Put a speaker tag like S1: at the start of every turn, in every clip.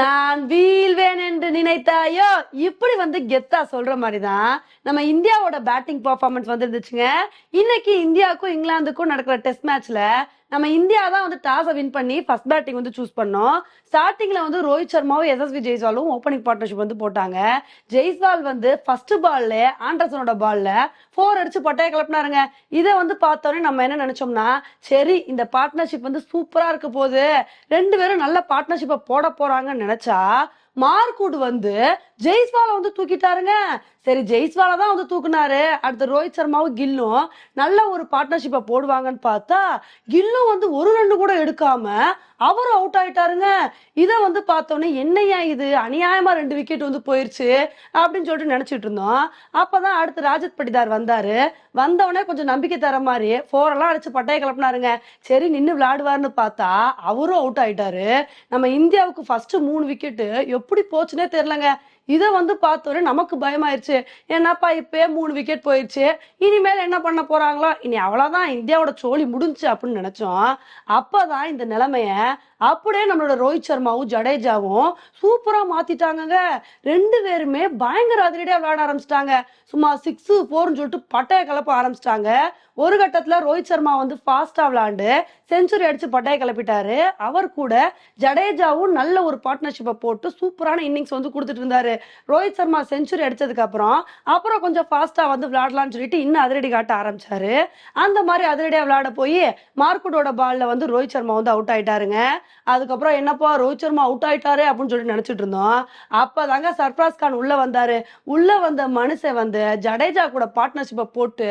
S1: நான் வீழ்வேன் என்று நினைத்தாயோ? இப்படி வந்து கெத்தா சொல்ற மாதிரி தான் நம்ம இந்தியாவோட பேட்டிங் பர்ஃபார்மன்ஸ் வந்து இருந்துச்சுங்க இன்னைக்கு இந்தியாவுக்கும் இங்கிலாந்துக்கும் நடக்கிற டெஸ்ட் மேட்ச்ல நம்ம இந்தியா தான் வந்து டாஸை வின் பண்ணி ஃபர்ஸ்ட் பேட்டிங் வந்து சூஸ் பண்ணோம். ஸ்டார்டிங்ல வந்து ரோஹித் சர்மாவும் எஸ்எஸ்வி ஜெய்ஸ்வாலும் ஓப்பனிங் பார்ட்னர்ஷிப் வந்து போட்டாங்க. ஜெய்ஸ்வால் வந்து ஃபர்ஸ்ட் பால்ல ஆண்டர்சனோட பால்ல ஃபோர் அடிச்சு பட்டைய கிளப்பினாருங்க. இதை வந்து பார்த்தோன்னே நம்ம என்ன நினைச்சோம்னா சரி இந்த பார்ட்னர்ஷிப் வந்து சூப்பரா இருக்க போகுது. ரெண்டு பேரும் நல்ல பார்ட்னர்ஷிப்பை போட போறாங்க நினைச்சா மார்க்குட் வந்து ஜெய்ஸ்வாலை வந்து தூக்கிட்டாருங்க. சரி ஜெய்ஸ்வாலை தான் வந்து தூக்குனாரு. அடுத்து ரோஹித் சர்மாவும் கில்லும் நல்ல ஒரு பார்ட்னர்ஷிப்பை போடுவாங்கன்னு பார்த்தா கில்லும் வந்து ஒரு ரெண்டு கூட எடுக்காம அவரும் அவுட் ஆயிட்டாருங்க. இதை வந்து பார்த்தோன்னே என்னையா இது? அநியாயமா ரெண்டு விக்கெட் வந்து போயிருச்சு அப்படின்னு சொல்லிட்டு நினைச்சிட்டு இருந்தோம். அப்பதான் அடுத்து ராஜத் படிதார் வந்தாரு. வந்தவொடனே கொஞ்சம் நம்பிக்கை தர மாதிரி ஃபோரெல்லாம் அடிச்சு பட்டையை கிளப்பினாருங்க. சரி நின்று விளையாடுவாருன்னு பார்த்தா அவரும் அவுட் ஆயிட்டாரு. நம்ம இந்தியாவுக்கு ஃபர்ஸ்ட் மூணு விக்கெட்டு எப்படி போச்சுன்னே தெரிலங்க இதை வந்து பார்த்தோன்னே நமக்கு பயமாயிருச்சு. என்னப்பா இப்பயே மூணு விக்கெட் போயிடுச்சு இனிமேல் என்ன பண்ண போறாங்களோ? இனி அவ்வளோதான் இந்தியாவோட சோழி முடிஞ்சு அப்படின்னு நினைச்சோம். அப்பதான் இந்த நிலைமைய அப்படியே நம்மளோட ரோஹித் சர்மாவும் ஜடேஜாவும் சூப்பரா மாத்திட்டாங்கங்க. ரெண்டு பேருமே பயங்கர அதிரடியா விளையாட ஆரம்பிச்சிட்டாங்க. சும்மா சிக்ஸ் ஃபோர்னு சொல்லிட்டு பட்டையை கலப்ப ஆரம்பிச்சிட்டாங்க. ஒரு கட்டத்துல ரோஹித் சர்மா வந்து ஃபாஸ்டா விளையாண்டு செஞ்சுரி அடிச்சு பட்டையை கிளப்பிட்டாரு. அவர் கூட ஜடேஜாவும் நல்ல ஒரு பார்ட்னர்ஷிப்பை போட்டு சூப்பரான இன்னிங்ஸ் வந்து கொடுத்துட்டு இருந்தாரு. ரோஹித் சர்மா செஞ்சுரி அடிச்சதுக்கு அப்புறம் அப்புறம் கொஞ்சம் ஃபாஸ்டா வந்து விளையாடலாம்னு சொல்லிட்டு இன்னும் அதிரடி காட்ட ஆரம்பிச்சாரு. அந்த மாதிரி அதிரடியா விளையாட போய் மார்க்குடோட பால்ல வந்து ரோஹித் சர்மா வந்து அவுட் ஆயிட்டாருங்க. அதுக்கப்புறம் என்னப்பா ரோஹித் சர்மா அவுட் ஆயிட்டாரு அப்படின்னு சொல்லி நினைச்சிட்டு இருந்தோம். அப்பதாங்க சர்ஃப்ராஸ் கான் உள்ள வந்தாரு. உள்ள வந்த மனுஷன் வந்து ஜடேஜா கூட பார்ட்னர்ஷிப்பை போட்டு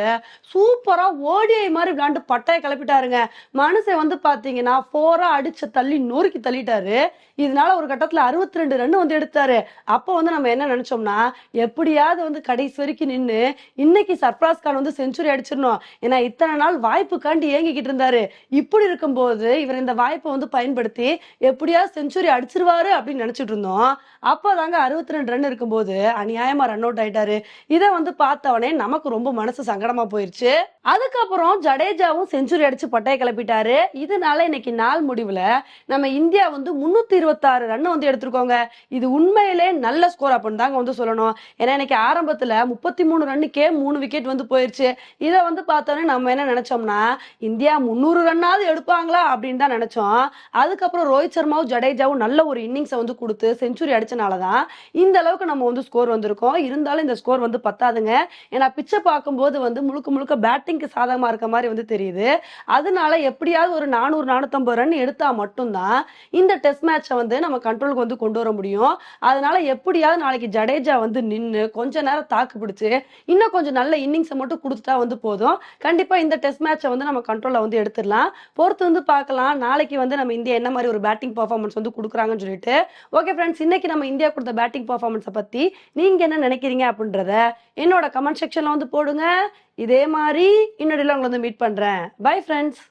S1: சூப்பரா ஓடிஐ மாதிரி விளையாண்டு பட்டையை கிளப்பிட்டாருங்க. மனுஷன் வந்து பாத்தீங்கன்னா ஃபோரா அடிச்சு தள்ளி நொறுக்கி தள்ளிட்டாரு. இதனால ஒரு கட்டத்துல அறுபத்தி ரெண்டு ரன் வந்து எடுத்தாரு. அப்போ வந்து நம்ம என்ன நினைச்சோம்னா எப்படியாவது வந்து கடைசி வரைக்கும் நின்று இன்னைக்கு சர்ப்ராஸ் கான் வந்து செஞ்சுரி அடிச்சிடணும். ஏன்னா இத்தனை நாள் வாய்ப்புக்காண்டி ஏங்கிக்கிட்டு இருந்தாரு. இப்படி இருக்கும்போது இவர் இந்த வாய்ப்பை வந்து பயன்படுத்தி எப்படியாவது செஞ்சுரி அடிச்சிருவாரு அப்படின்னு நினைச்சிட்டு இருந்தோம். அப்போ தாங்க அறுபத்தி ரெண்டு ரன் இருக்கும்போது அநியாயமா ரன் அவுட் ஆயிட்டாரு. இதை வந்து பார்த்தவனே நமக்கு ரொம்ப மனசு சங்கடமா போயிருச்சு. அதுக்கப்புறம் ஜடேஜாவும் செஞ்சுரி அடிச்சு பட்டையை கிளப்பிட்டாரு. இதனால இன்னைக்கு நாள் முடிவுல நம்ம இந்தியா வந்து முன்னூத்தி இருபத்தாறு ரன் வந்து எடுத்திருக்கோங்க. இது உண்மையிலே நல்ல ஸ்கோர் அப்படின்னு தாங்க வந்து சொல்லணும். ஏன்னா இன்னைக்கு ஆரம்பத்தில் முப்பத்தி மூணு ரன்னுக்கே மூணு விக்கெட் வந்து போயிடுச்சு இதை வந்து பார்த்தோன்னே நம்ம என்ன நினைச்சோம்னா இந்தியா முந்நூறு ரன்னாவது எடுப்பாங்களா அப்படின்னு தான் நினைச்சோம். அதுக்கப்புறம் ரோஹித் சர்மாவும் ஜடேஜாவும் நல்ல ஒரு இன்னிங்ஸை வந்து கொடுத்து செஞ்சுரி அடிச்சனால தான் இந்த அளவுக்கு நம்ம வந்து ஸ்கோர் வந்திருக்கோம். இருந்தாலும் இந்த ஸ்கோர் வந்து பத்தாதுங்க. ஏன்னா பிச்சை பார்க்கும்போது வந்து முழுக்க முழுக்க பேட்டிங்க்கு சாதகமாக இருக்க மாதிரி வந்து தெரியுது. அதனால எப்படியாவது ஒரு நானூறு நானூற்றம்பது ரன் எடுத்தால் மட்டும்தான் இந்த டெஸ்ட் மேட்சை வந்து நம்ம கண்ட்ரோலுக்கு வந்து கொண்டு வர முடியும். அதனால எப்படியாவது நாளைக்கு ஜடேஜா வந்து நின்று கொஞ்ச நேரம் தாக்கு பிடிச்சி இன்னும் கொஞ்சம் நல்ல இன்னிங்ஸை மட்டும் கொடுத்துட்டா வந்து போதும். கண்டிப்பா இந்த டெஸ்ட் மேட்சை வந்து நம்ம கண்ட்ரோலில் வந்து எடுத்துடலாம். பொறுத்து வந்து பார்க்கலாம். நாளைக்கு வந்து நம்ம இந்தியா என்ன மாதிரி ஒரு பேட்டிங் பர்ஃபார்மன்ஸ் வந்து கொடுக்குறாங்கன்னு சொல்லிட்டு. ஓகே ஃப்ரெண்ட்ஸ் இன்னைக்கு நம்ம இந்தியா கொடுத்த பேட்டிங் பர்ஃபார்மன்ஸை பத்தி நீங்க என்ன நினைக்கிறீங்க அப்படின்றத என்னோட கமெண்ட் செக்ஷன்ல வந்து போடுங்க. இதே மாதிரி இன்னொரு உங்களை வந்து மீட் பண்றேன். Bye friends